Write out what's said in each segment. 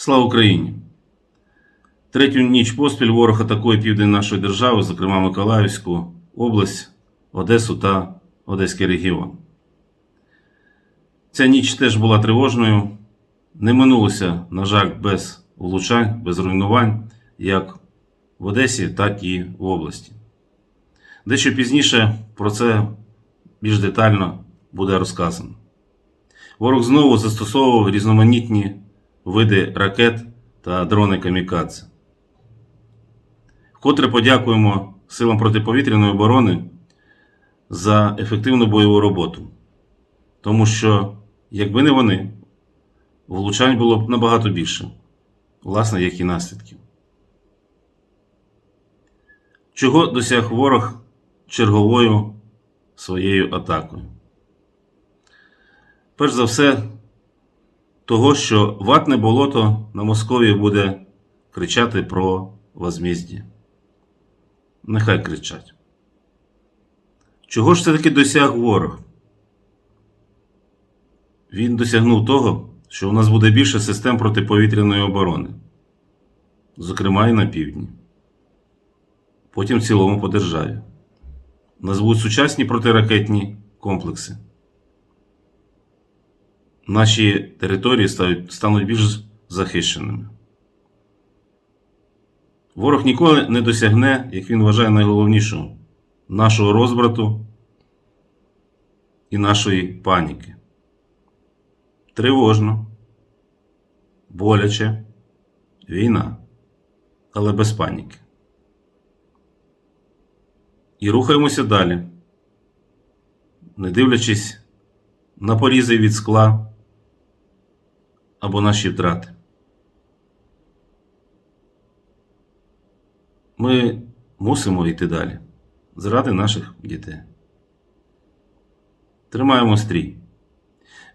Слава Україні! Третю ніч поспіль ворог атакує південь нашої держави, зокрема Миколаївську область, Одесу та Одеський регіон. Ця ніч теж була тривожною. Не минулося, на жаль, без влучань, без руйнувань, як в Одесі, так і в області. Дещо пізніше про це більш детально буде розказано. Ворог знову застосовував різноманітні види ракет та дрони камікадзе. Вкотре подякуємо силам протиповітряної оборони за ефективну бойову роботу. Тому що, якби не вони, влучань було б набагато більше, власне, як і наслідків. Чого досяг ворог черговою своєю атакою? Перш за все, того, що ватне болото на Московії буде кричати про возміздя. Нехай кричать. Чого ж все-таки досяг ворог? Він досягнув того, що у нас буде більше систем протиповітряної оборони, зокрема і на півдні, потім в цілому по державі. У нас будуть сучасні протиракетні комплекси. Наші території стануть, більш захищеними. Ворог ніколи не досягне, як він вважає найголовнішого, нашого розбрату і нашої паніки. Тривожно, боляче, війна, але без паніки. І рухаємося далі, не дивлячись на порізи від скла або наші втрати. Ми мусимо йти далі заради наших дітей. Тримаємо стрій.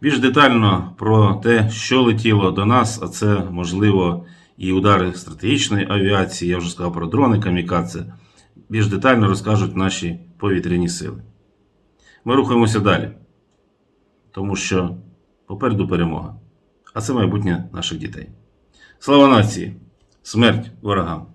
Більш детально про те, що летіло до нас, а це, можливо, і удари стратегічної авіації, я вже сказав про дрони камікадзе, більш детально розкажуть наші повітряні сили. Ми рухаємося далі, тому що попереду перемога, а це майбутнє наших дітей. Слава нації! Смерть ворогам!